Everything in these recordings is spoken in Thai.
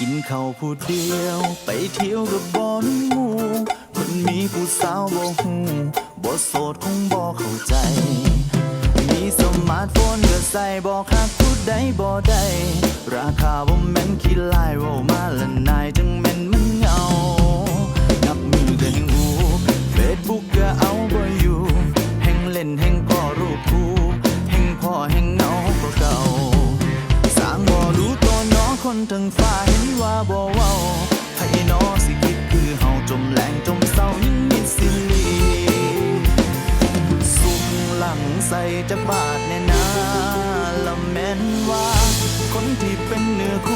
กินข้าวผู้เดียว ไปเที่ยวกับบอนมูคนมีผู้สาวบ่หูบ่โสดคงบ่เข้าใจ มีสมาร์ทโฟนก็ใส่บ่คักผู้ใดบ่ได้ ราคาบ่แม่นคิดลายว่ามาและนะ ทั้งฟ้าเห็นว่าบ่เว้าไผนอสิคิดคือเฮาจมแหลงจมเศร้ายังมีสิลีสุมหลังใส่จะบาดแน่นาละแม่นว่า คนที่เป็นเนื้อคู่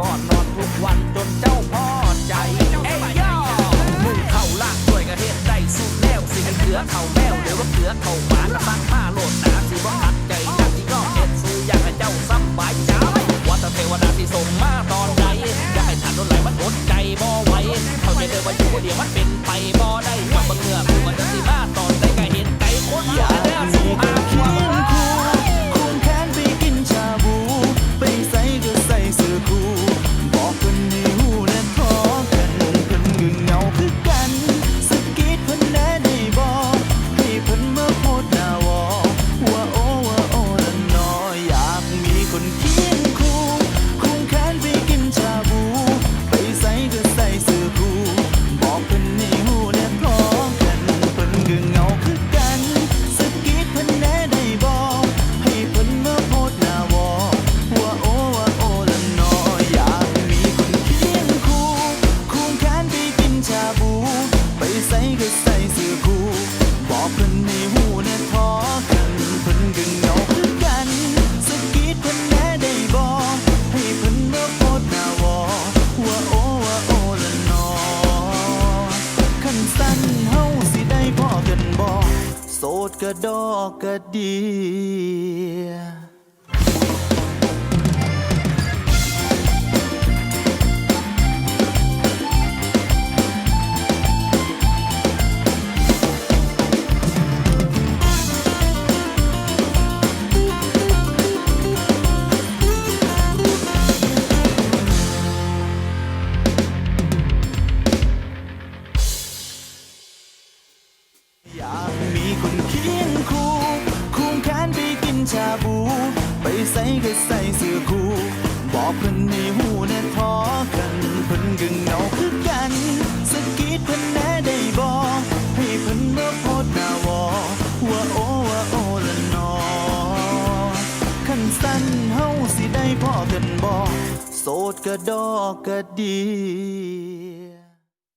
ก่อนนอนทุกวันจนเจ้าพ่อใจ เอ้ยย่อมุ่งเข้าล่างด้วยกระเทศได้สุดแล้วสิเหลือเขา กระดอกกระเดีย อยากมีคนเคียงคู่คูงแขนไปกินชาบู ไปใส่ก็ใส่เสื้อคู่ บอกเพื่อนในหูแน่ทอกันเพื่อนกึ่งเหงาคือกัน สกีดเพื่อนแน่ได้บอกให้เพื่อนเมาโพดนาวอว่าโอว่าโอละนอขันสั้นเฮาสิได้พ่อกันบอกโสดก็ดอกก็ดี